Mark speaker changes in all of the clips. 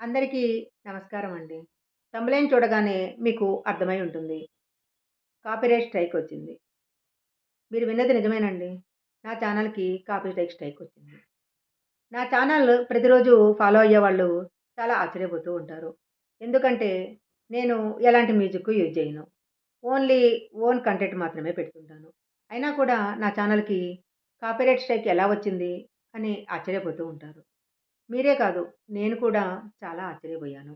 Speaker 1: అందరికీ నమస్కారం అండి. థంబ్‌నెయిల్ చూడగానే మీకు అర్థమై ఉంటుంది. కాపీరైట్ స్ట్రైక్ వచ్చింది. మీరు విన్నది నిజమేనండి. నా ఛానల్‌కి కాపీరైట్ స్ట్రైక్ వచ్చింది. నా ఛానల్ ప్రతిరోజు ఫాలో అయ్యే వాళ్ళు చాలా ఆశ్చర్యపోతూ ఉంటారు. ఎందుకంటే నేను ఎలాంటి మ్యూజిక్ యూజ్ చేయను. ఓన్లీ ఓన్ కంటెంట్ మాత్రమే పెడుతుంటాను. అయినా కూడా నా ఛానల్‌కి కాపీరైట్ స్ట్రైక్ ఎలా వచ్చింది అని ఆశ్చర్యపోతూ ఉంటారు. మీరే కాదు నేను కూడా చాలా ఆశ్చర్యపోయాను.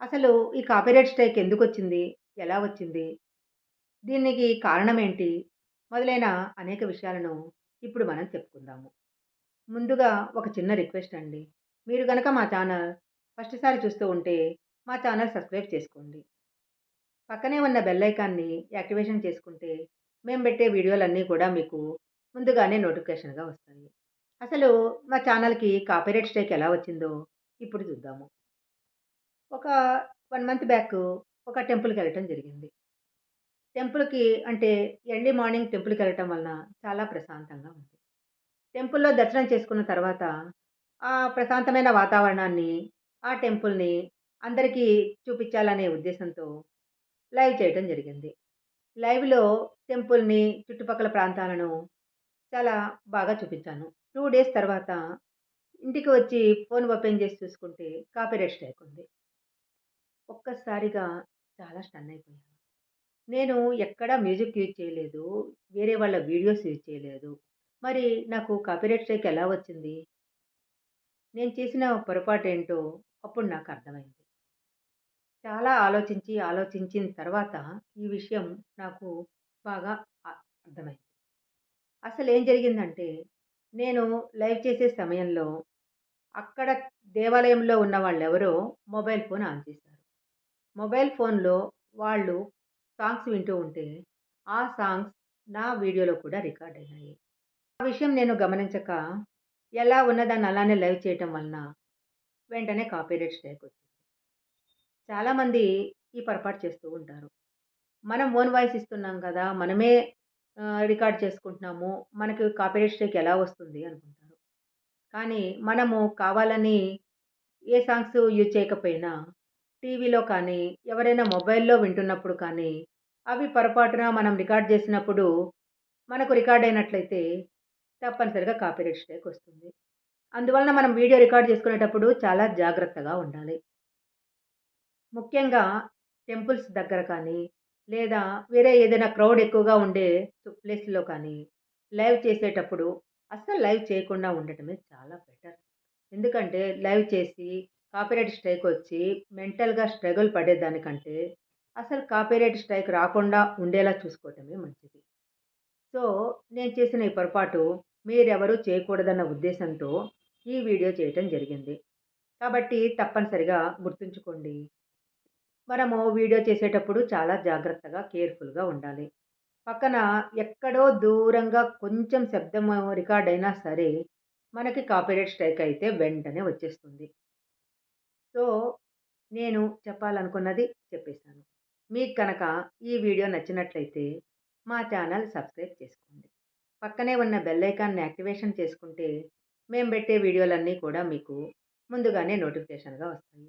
Speaker 1: అసలు ఈ కాపీరైట్ స్ట్రైక్ ఎందుకు వచ్చింది ఎలా వచ్చింది? దీనికి కారణం ఏంటి? మొదలైన అనేక విషయాలను ఇప్పుడు మనం చెప్పుకుందాము. ముందుగా ఒక చిన్న రిక్వెస్ట్ అండి. మీరు గనక మా ఛానల్ ఫస్ట్ సారి చూస్తూ ఉంటే మా ఛానల్ సబ్స్క్రైబ్ చేసుకోండి. పక్కనే ఉన్న బెల్ ఐకాన్‌ని యాక్టివేషన్ చేసుకుంటే మేము పెట్టే వీడియోలన్నీ కూడా మీకు ముందుగానే నోటిఫికేషన్‌గా వస్తాయి. అసలు మా ఛానల్‌కి కాపీరైట్ స్ట్రైక్ ఎలా వచ్చిందో ఇప్పుడు చూద్దాము. ఒక వన్ మంత్ బ్యాక్ ఒక టెంపుల్కి వెళ్ళటం జరిగింది. టెంపుల్‌కి అంటే ఎర్లీ మార్నింగ్ టెంపుల్కి వెళ్ళటం వలన చాలా ప్రశాంతంగా ఉంది. టెంపుల్‌లో దర్శనం చేసుకున్న తర్వాత ఆ ప్రశాంతమైన వాతావరణాన్ని, ఆ టెంపుల్‌ని అందరికీ చూపించాలనే ఉద్దేశంతో లైవ్ చేయటం జరిగింది. లైవ్‌లో టెంపుల్‌ని, చుట్టుపక్కల ప్రాంతాలను చాలా బాగా చూపించాను. టూ డేస్ తర్వాత ఇంటికి వచ్చి ఫోన్ ఓపెన్ చేసి చూసుకుంటే కాపీరైట్ స్ట్రైక్ ఉంది. ఒక్కసారిగా చాలా స్టన్ అయిపోయాను. నేను ఎక్కడా మ్యూజిక్ యూజ్ చేయలేదు. వేరే వాళ్ళ వీడియోస్ యూజ్ చేయలేదు. మరి నాకు కాపీరైట్ స్ట్రైక్ ఎలా వచ్చింది? నేను చేసిన పొరపాటు ఏంటో అప్పుడు నాకు అర్థమైంది. చాలా ఆలోచించి, ఆలోచించిన తర్వాత ఈ విషయం నాకు బాగా అర్థమైంది. అసలేం జరిగిందంటే నేను లైవ్ చేసే సమయంలో అక్కడ దేవాలయంలో ఉన్న వాళ్ళెవరో మొబైల్ ఫోన్ ఆన్ చేశారు. మొబైల్ ఫోన్‌లో వాళ్ళు సాంగ్స్ వింటూ ఉంటే ఆ సాంగ్స్ నా వీడియోలో కూడా రికార్డ్ అయ్యాయి. ఆ విషయం నేను గమనించక ఎలా ఉన్నదాన్ని అలానే లైవ్ చేయటం వలన వెంటనే కాపీరైట్ స్ట్రైక్ వచ్చింది. చాలామంది ఈ పొరపాటు చేస్తూ ఉంటారు. మనం ఓన్ వాయిస్ ఇస్తున్నాం కదా! మనమే రికార్డ్ చేసుకుంటున్నాము. మనకి కాపీరైట్ స్ట్రైక్ ఎలా వస్తుంది అనుకుంటారు. కానీ మనము కావాలని ఏ సాంగ్స్ యూజ్ చేయకపోయినా టీవీలో కానీ, ఎవరైనా మొబైల్‌లో వింటున్నప్పుడు కానీ, అవి పొరపాటున మనం రికార్డ్ చేసినప్పుడు మనకు రికార్డ్ అయినట్లయితే తప్పనిసరిగా కాపీరైట్ స్ట్రైక్ వస్తుంది. అందువలన మనం వీడియో రికార్డ్ చేసుకునేటప్పుడు చాలా జాగ్రత్తగా ఉండాలి. ముఖ్యంగా టెంపుల్స్ దగ్గర కానీ, లేదా వేరే ఏదైనా క్రౌడ్ ఎక్కువగా ఉండే ప్లేస్‌లో కానీ లైవ్ చేసేటప్పుడు అస్సలు లైవ్ చేయకుండా ఉండటమే చాలా బెటర్. ఎందుకంటే లైవ్ చేసి కాపీరైట్ స్ట్రైక్ వచ్చి మెంటల్‌గా స్ట్రగుల్ పడేదానికంటే అసలు కాపీరైట్ స్ట్రైక్ రాకుండా ఉండేలా చూసుకోవటమే మంచిది. సో, నేను చేసిన ఈ పొరపాటు మీరెవరూ చేయకూడదన్న ఉద్దేశంతో ఈ వీడియో చేయటం జరిగింది. కాబట్టి తప్పనిసరిగా గుర్తుంచుకోండి. మనము వీడియో చేసేటప్పుడు చాలా జాగ్రత్తగా, కేర్‌ఫుల్‌గా ఉండాలి. పక్కన ఎక్కడో దూరంగా కొంచెం శబ్దం రికార్డ్ అయినా సరే మనకి కాపీరైట్ స్ట్రైక్ అయితే వెంటనే వచ్చేస్తుంది. సో, నేను చెప్పాలనుకున్నది చెప్పేసాను. మీకు కనుక ఈ వీడియో నచ్చినట్లయితే మా ఛానల్ సబ్స్క్రైబ్ చేసుకోండి. పక్కనే ఉన్న బెల్ ఐకాన్‌ని యాక్టివేషన్ చేసుకుంటే మేము పెట్టే వీడియోలన్నీ కూడా మీకు ముందుగానే నోటిఫికేషన్‌గా వస్తాయి.